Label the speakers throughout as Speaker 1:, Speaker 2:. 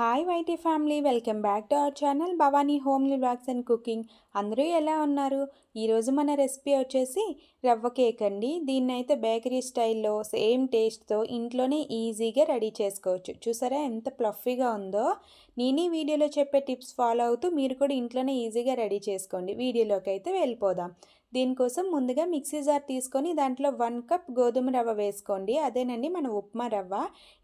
Speaker 1: Hi YT family welcome back to our channel Bhavani homely blogs and cooking అందరూ ఎలా ఉన్నారు? ఈరోజు మన రెసిపీ వచ్చేసి రవ్వ కేక్ అండి. దీన్ని అయితే బేకరీ స్టైల్లో సేమ్ టేస్ట్తో ఇంట్లోనే ఈజీగా రెడీ చేసుకోవచ్చు. చూసారా ఎంత ప్లఫీగా ఉందో? నేను ఈ వీడియోలో చెప్పే టిప్స్ ఫాలో అవుతూ మీరు కూడా ఇంట్లోనే ఈజీగా రెడీ చేసుకోండి. వీడియోలోకి అయితే వెళ్ళిపోదాం. దీనికోసం ముందుగా మిక్సీ జార్ తీసుకొని దాంట్లో వన్ కప్ గోధుమ రవ్వ వేసుకోండి. అదేనండి మన ఉప్మా రవ్వ.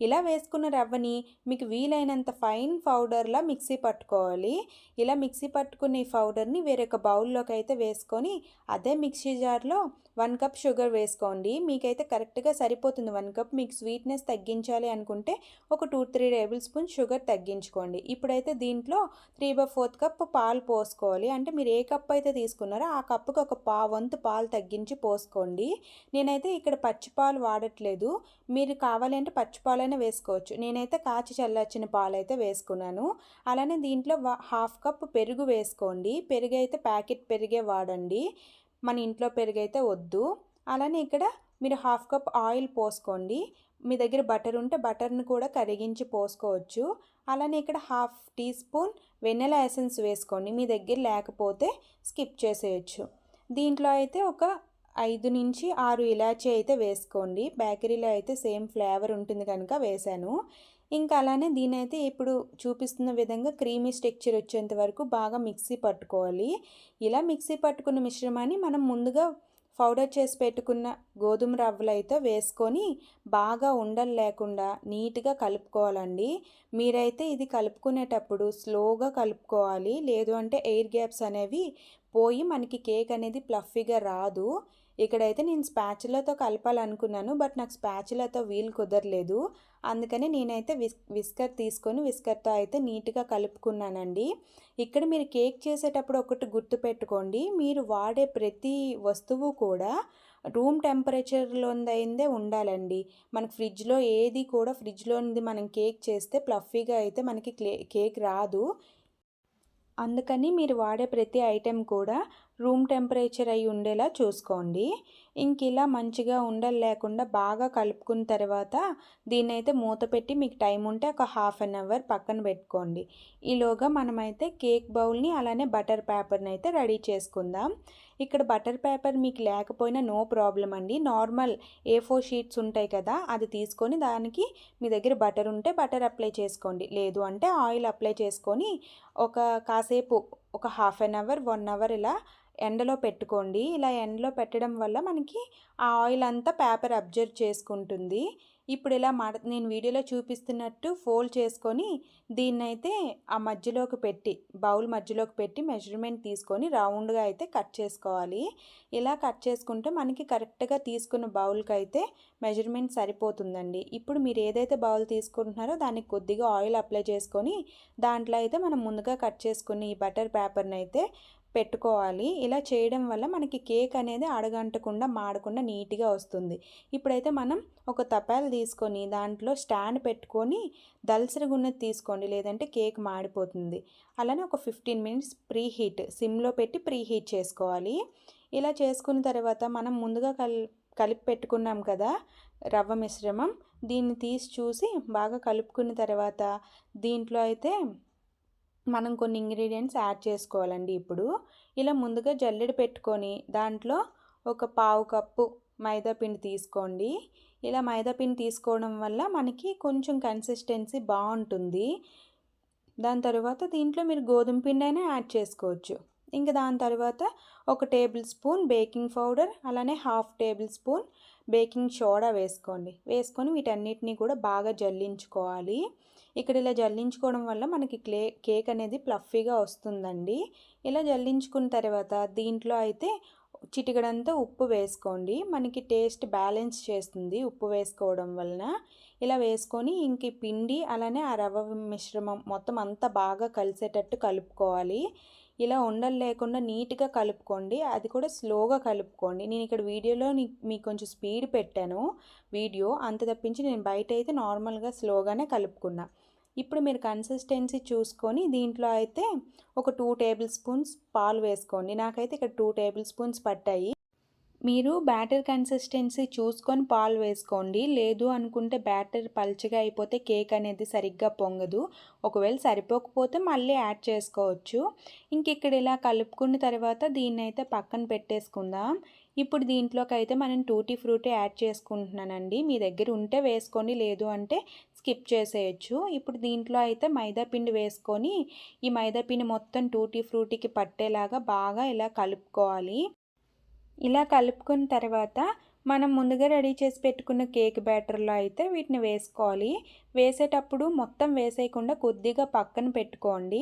Speaker 1: ఇలా వేసుకున్న రవ్వని మీకు వీలైనంత ఫైన్ పౌడర్లా మిక్సీ పట్టుకోవాలి. ఇలా మిక్సీ పట్టుకున్న ఈ పౌడర్ని వేరొక బౌల్లోకి అయితే వేసుకొని అదే మిక్సీ జార్లో వన్ కప్ షుగర్ వేసుకోండి. మీకైతే కరెక్ట్గా సరిపోతుంది వన్ కప్. మీకు స్వీట్నెస్ తగ్గించాలి అనుకుంటే ఒక two three tablespoon sugar తగ్గించుకోండి. ఇప్పుడైతే దీంట్లో త్రీ బై ఫోర్త్ కప్ పాలు పోసుకోవాలి. అంటే మీరు ఏ కప్ అయితే తీసుకున్నారో ఆ కప్పుకి ఒక పా వంతు పాలు తగ్గించి పోసుకోండి. నేనైతే ఇక్కడ పచ్చిపాలు వాడట్లేదు. మీరు కావాలంటే పచ్చిపాలైనా వేసుకోవచ్చు. నేనైతే కాచి చల్లార్చిన పాలు అయితే వేసుకున్నాను. అలానే దీంట్లో హాఫ్ కప్ పెరుగు వేసుకోండి. పెరుగు అయితే ప్యాకెట్ పెరిగే వాడండి. మన ఇంట్లో పెరుగు అయితే వద్దు. అలానే ఇక్కడ మీరు హాఫ్ కప్ ఆయిల్ పోసుకోండి. మీ దగ్గర బటర్ ఉంటే బటర్ని కూడా కరిగించి పోసుకోవచ్చు. అలానే ఇక్కడ half teaspoon vanilla essence వేసుకోండి. మీ దగ్గర లేకపోతే స్కిప్ చేసేయచ్చు. దీంట్లో అయితే ఒక ఐదు నుంచి ఆరు ఇలాచీ అయితే వేసుకోండి. బేకరీలో అయితే సేమ్ ఫ్లేవర్ ఉంటుంది కనుక వేశాను. ఇంకా అలానే దీని అయితే ఇప్పుడు చూపిస్తున్న విధంగా క్రీమీ స్టెక్చర్ వచ్చేంత వరకు బాగా మిక్సీ పట్టుకోవాలి. ఇలా మిక్సీ పట్టుకున్న మిశ్రమాన్ని మనం ముందుగా పౌడర్ చేసి పెట్టుకున్న గోధుమ రవ్వలు అయితే వేసుకొని బాగా ఉండలు లేకుండా నీట్గా కలుపుకోవాలండి. మీరైతే ఇది కలుపుకునేటప్పుడు స్లోగా కలుపుకోవాలి. లేదు అంటే ఎయిర్ గ్యాప్స్ అనేవి పోయి మనకి కేక్ అనేది ప్లఫీగా రాదు. ఇక్కడైతే నేను స్పాచులతో కలపాలనుకున్నాను బట్ నాకు స్పాచులతో వీలు కుదరలేదు. అందుకని నేనైతే విస్ విస్కర్ తీసుకొని విస్కర్తో అయితే నీట్గా కలుపుకున్నానండి. ఇక్కడ మీరు కేక్ చేసేటప్పుడు ఒకటి గుర్తుపెట్టుకోండి మీరు వాడే ప్రతి వస్తువు కూడా రూమ్ టెంపరేచర్లో అయిందే ఉండాలండి. మనకు ఫ్రిడ్జ్లో ఏది కూడా ఫ్రిడ్జ్లో మనం కేక్ చేస్తే ప్లఫీగా అయితే మనకి కేక్ రాదు. అందుకని మీరు వాడే ప్రతి ఐటెం కూడా రూమ్ టెంపరేచర్ అయి ఉండేలా చూసుకోండి. ఇంక ఇలా మంచిగా ఉండలు లేకుండా బాగా కలుపుకున్న తర్వాత దీన్ని అయితే మూత పెట్టి మీకు టైం ఉంటే ఒక హాఫ్ అన్ అవర్ పక్కన పెట్టుకోండి. ఈలోగా మనమైతే కేక్ బౌల్ని అలానే బటర్ పేపర్ని అయితే రెడీ చేసుకుందాం. ఇక్కడ బటర్ పేపర్ మీకు లేకపోయినా నో ప్రాబ్లం అండి. నార్మల్ ఏ ఫోర్ షీట్స్ ఉంటాయి కదా అది తీసుకొని దానికి మీ దగ్గర బటర్ ఉంటే బటర్ అప్లై చేసుకోండి. లేదు అంటే ఆయిల్ అప్లై చేసుకొని ఒక కాసేపు ఒక half an hour one hour ఇలా ఎండలో పెట్టుకోండి. ఇలా ఎండలో పెట్టడం వల్ల మనకి ఆ ఆయిల్ అంతా పేపర్ అబ్జర్వ్ చేసుకుంటుంది. ఇప్పుడు ఇలా మడ నేను వీడియోలో చూపిస్తున్నట్టు ఫోల్డ్ చేసుకొని దీన్నైతే ఆ మధ్యలోకి పెట్టి బౌల్ మధ్యలోకి పెట్టి మెజర్మెంట్ తీసుకొని రౌండ్గా అయితే కట్ చేసుకోవాలి. ఇలా కట్ చేసుకుంటే మనకి కరెక్ట్గా తీసుకున్న బౌల్కి అయితే మెజర్మెంట్ సరిపోతుందండి. ఇప్పుడు మీరు ఏదైతే బౌల్ తీసుకుంటున్నారో దానికి కొద్దిగా ఆయిల్ అప్లై చేసుకొని దాంట్లో అయితే మనం ముందుగా కట్ చేసుకుని ఈ బటర్ పేపర్ని అయితే పెట్టుకోవాలి. ఇలా చేయడం వల్ల మనకి కేక్ అనేది అడగంటకుండా మాడకుండా నీట్గా వస్తుంది. ఇప్పుడైతే మనం ఒక తపాలు తీసుకొని దాంట్లో స్టాండ్ పెట్టుకొని దల్సరగున్నది తీసుకోండి. లేదంటే కేక్ మాడిపోతుంది. అలానే ఒక ఫిఫ్టీన్ మినిట్స్ ప్రీ హీట్ సిమ్లో పెట్టి ప్రీ హీట్ చేసుకోవాలి. ఇలా చేసుకున్న తర్వాత మనం ముందుగా కల్ కలిపి పెట్టుకున్నాం కదా రవ్వ మిశ్రమం. దీన్ని తీసి చూసి బాగా కలుపుకున్న తర్వాత దీంట్లో అయితే మనం కొన్ని ఇంగ్రీడియంట్స్ యాడ్ చేసుకోవాలండి ఇప్పుడు. ఇలా ముందుగా జల్లెడ పెట్టుకొని దాంట్లో ఒక పావు కప్పు మైదా పిండి తీసుకోండి. ఇలా మైదా పిండి తీసుకోవడం వల్ల మనకి కొంచెం కన్సిస్టెన్సీ బాగుంటుంది. దాని తర్వాత దీంట్లో మీరు గోధుమ పిండి అయినా యాడ్ చేసుకోవచ్చు. ఇంకా దాని తర్వాత ఒక టేబుల్ స్పూన్ బేకింగ్ పౌడర్ అలానే half tablespoon baking soda వేసుకోండి. వేసుకొని వీటన్నిటిని కూడా బాగా జల్లించుకోవాలి. ఇక్కడ ఇలా జల్లించుకోవడం వల్ల మనకి క్లే కేక్ అనేది ప్లఫీగా వస్తుందండి. ఇలా జల్లించుకున్న తర్వాత దీంట్లో అయితే చిటికడంతా ఉప్పు వేసుకోండి. మనకి టేస్ట్ బ్యాలెన్స్ చేస్తుంది ఉప్పు వేసుకోవడం వలన. ఇలా వేసుకొని ఇంక పిండి అలానే ఆ రవ్వ మిశ్రమం మొత్తం అంతా బాగా కలిసేటట్టు కలుపుకోవాలి. ఇలా ఉండలు లేకుండా నీట్గా కలుపుకోండి. అది కూడా స్లోగా కలుపుకోండి. నేను ఇక్కడ వీడియోలో మీకు కొంచెం స్పీడ్ పెట్టాను వీడియో. అంత తప్పించి నేను బయట అయితే నార్మల్గా స్లోగానే కలుపుకున్నా. ఇప్పుడు మీరు కన్సిస్టెన్సీ చూసుకొని దీంట్లో అయితే ఒక టూ టేబుల్ స్పూన్స్ పాలు వేసుకోండి. నాకైతే ఇక్కడ టూ టేబుల్ స్పూన్స్ పట్టాయి. మీరు బ్యాటర్ కన్సిస్టెన్సీ చూసుకొని పాలు వేసుకోండి. లేదు అనుకుంటే బ్యాటర్ పల్చగా అయిపోతే కేక్ అనేది సరిగ్గా పొంగదు. ఒకవేళ సరిపోకపోతే మళ్ళీ యాడ్ చేసుకోవచ్చు. ఇంక ఇక్కడ ఇలా కలుపుకున్న తర్వాత దీన్ని అయితే పక్కన పెట్టేసుకుందాం. ఇప్పుడు దీంట్లోకి అయితే మనం టూటీ ఫ్రూటీ యాడ్ చేసుకుంటున్నానండి. మీ దగ్గర ఉంటే వేసుకోండి. లేదు అంటే స్కిప్ చేసేయచ్చు. ఇప్పుడు దీంట్లో అయితే మైదాపిండి వేసుకొని ఈ మైదా పిండి మొత్తం టూటీ ఫ్రూటీకి పట్టేలాగా బాగా ఇలా కలుపుకోవాలి. ఇలా కలుపుకున్న తర్వాత మనం ముందుగా రెడీ చేసి పెట్టుకున్న కేక్ బ్యాటర్లో అయితే వీటిని వేసుకోవాలి. వేసేటప్పుడు మొత్తం వేసేయకుండా కొద్దిగా పక్కన పెట్టుకోండి.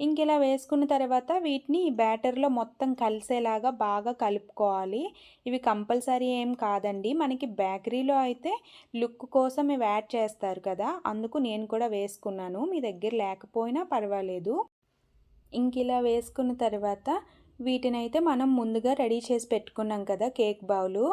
Speaker 1: ఇంక ఇలా వేసుకున్న తర్వాత వీటిని బ్యాటర్లో మొత్తం కలిసేలాగా బాగా కలుపుకోవాలి. ఇవి కంపల్సరీ ఏం కాదండి. మనకి బేకరీలో అయితే లుక్ కోసం ఇవి యాడ్ చేస్తారు కదా. అందుకు నేను కూడా వేసుకున్నాను. మీ దగ్గర లేకపోయినా పర్వాలేదు. ఇంక ఇలా వేసుకున్న తర్వాత వీటినైతే మనం ముందుగా రెడీ చేసి పెట్టుకున్నాం కదా కేక్ బౌలు.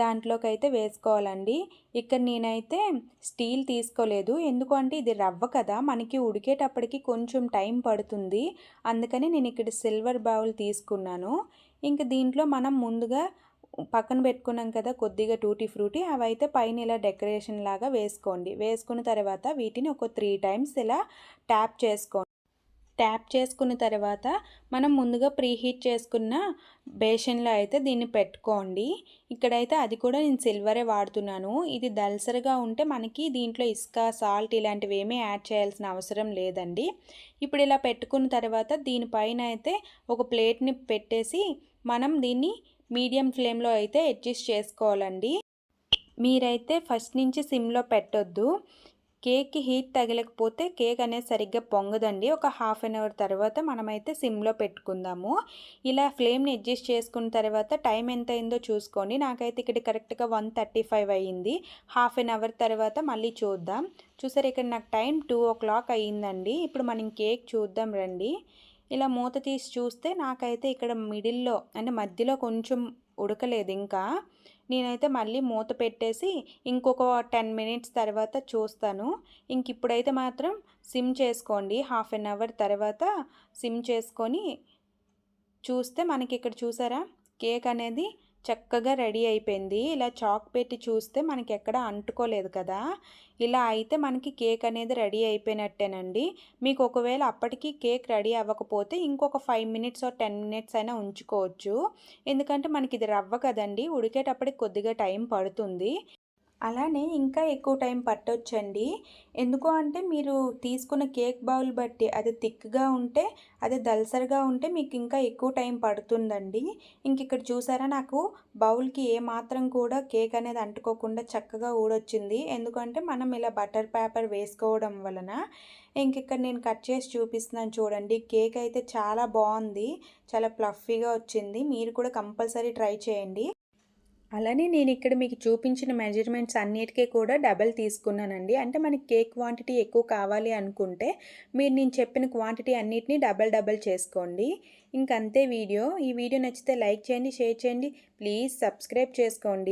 Speaker 1: దాంట్లోకైతే వేసుకోవాలండి. ఇక్కడ నేనైతే స్టీల్ తీసుకోలేదు. ఎందుకంటే ఇది రవ్వ కదా మనకి ఉడికేటప్పటికి కొంచెం టైం పడుతుంది. అందుకని నేను ఇక్కడ సిల్వర్ బౌల్ తీసుకున్నాను. ఇంక దీంట్లో మనం ముందుగా పక్కన పెట్టుకున్నాం కదా కొద్దిగా టూటీ ఫ్రూటీ అవి అయితే పైన ఇలా డెకరేషన్ లాగా వేసుకోండి. వేసుకున్న తర్వాత వీటిని ఒక త్రీ టైమ్స్ ఇలా ట్యాప్ చేసుకోండి. ట్యాప్ చేసుకున్న తర్వాత మనం ముందుగా ప్రీహీట్ చేసుకున్న బేషన్లో అయితే దీన్ని పెట్టుకోండి. ఇక్కడైతే అది కూడా నేను సిల్వరే వాడుతున్నాను. ఇది దల్సరిగా ఉంటే మనకి దీంట్లో ఇసుక సాల్ట్ ఇలాంటివి ఏమీ యాడ్ చేయాల్సిన అవసరం లేదండి. ఇప్పుడు ఇలా పెట్టుకున్న తర్వాత దీనిపైన అయితే ఒక ప్లేట్ని పెట్టేసి మనం దీన్ని మీడియం ఫ్లేమ్లో అయితే అడ్జస్ట్ చేసుకోవాలండి. మీరైతే ఫస్ట్ నుంచి సిమ్లో పెట్టొద్దు. కేక్కి హీట్ తగలకపోతే కేక్ అనేది సరిగ్గా పొంగదండి. ఒక హాఫ్ అన్ అవర్ తర్వాత మనమైతే సిమ్లో పెట్టుకుందాము. ఇలా ఫ్లేమ్ని అడ్జస్ట్ చేసుకున్న తర్వాత టైం ఎంత అయిందో చూసుకోండి. నాకైతే ఇక్కడ కరెక్ట్గా వన్ థర్టీ ఫైవ్ అయ్యింది. హాఫ్ అన్ అవర్ తర్వాత మళ్ళీ చూద్దాం. చూసారు ఇక్కడ నాకు టైం టూ ఓ క్లాక్ అయ్యిందండి. ఇప్పుడు మనం కేక్ చూద్దాం రండి. ఇలా మూత తీసి చూస్తే నాకైతే ఇక్కడ మిడిల్లో అంటే మధ్యలో కొంచెం ఉడకలేదు ఇంకా. నేనైతే మళ్ళీ మూత పెట్టేసి ఇంకొక టెన్ మినిట్స్ తర్వాత చూస్తాను. ఇంక ఇప్పుడైతే మాత్రం సిమ్ చేసుకోండి. హాఫ్ అన్ అవర్ తర్వాత సిమ్ చేసుకొని చూస్తే మనకి ఇక్కడ చూసారా? కేక్ అనేది చక్కగా రెడీ అయిపోయింది. ఇలా చాక్ పెట్టి చూస్తే మనకి ఎక్కడ అంటుకోలేదు కదా. ఇలా అయితే మనకి కేక్ అనేది రెడీ అయిపోయినట్టేనండి. మీకు ఒకవేళ అప్పటికి కేక్ రెడీ అవ్వకపోతే ఇంకొక ఫైవ్ మినిట్స్ టెన్ మినిట్స్ అయినా ఉంచుకోవచ్చు. ఎందుకంటే మనకి ఇది రవ్వ కదండి. ఉడికేటప్పటికి కొద్దిగా టైం పడుతుంది. అలానే ఇంకా ఎక్కువ టైం పట్టొచ్చండి. ఎందుకు అంటే మీరు తీసుకున్న కేక్ బౌల్ బట్టి అది థిక్గా ఉంటే అది దల్సరిగా ఉంటే మీకు ఇంకా ఎక్కువ టైం పడుతుందండి. ఇంక ఇక్కడ చూసారా నాకు బౌల్కి ఏ మాత్రం కూడా కేక్ అనేది అంటుకోకుండా చక్కగా ఊడొచ్చింది. ఎందుకంటే మనం ఇలా బటర్ పేపర్ వేసుకోవడం వలన ఇంక ఇక్కడ నేను కట్ చేసి చూపిస్తున్నాను చూడండి. కేక్ అయితే చాలా బాగుంది. చాలా ప్లఫీగా వచ్చింది. మీరు కూడా కంపల్సరీ ట్రై చేయండి. అలానే నేను ఇక్కడ మీకు చూపించిన మెజర్మెంట్స్ అన్నిటికీ కూడా డబల్ తీసుకున్నానండి. అంటే మనకి కేక్ క్వాంటిటీ ఎక్కువ కావాలి అనుకుంటే మీరు నేను చెప్పిన క్వాంటిటీ అన్నిటినీ డబల్ డబల్ చేసుకోండి. ఇంకంతే వీడియో. ఈ వీడియో నచ్చితే లైక్ చేయండి షేర్ చేయండి. ప్లీజ్ సబ్స్క్రైబ్ చేసుకోండి.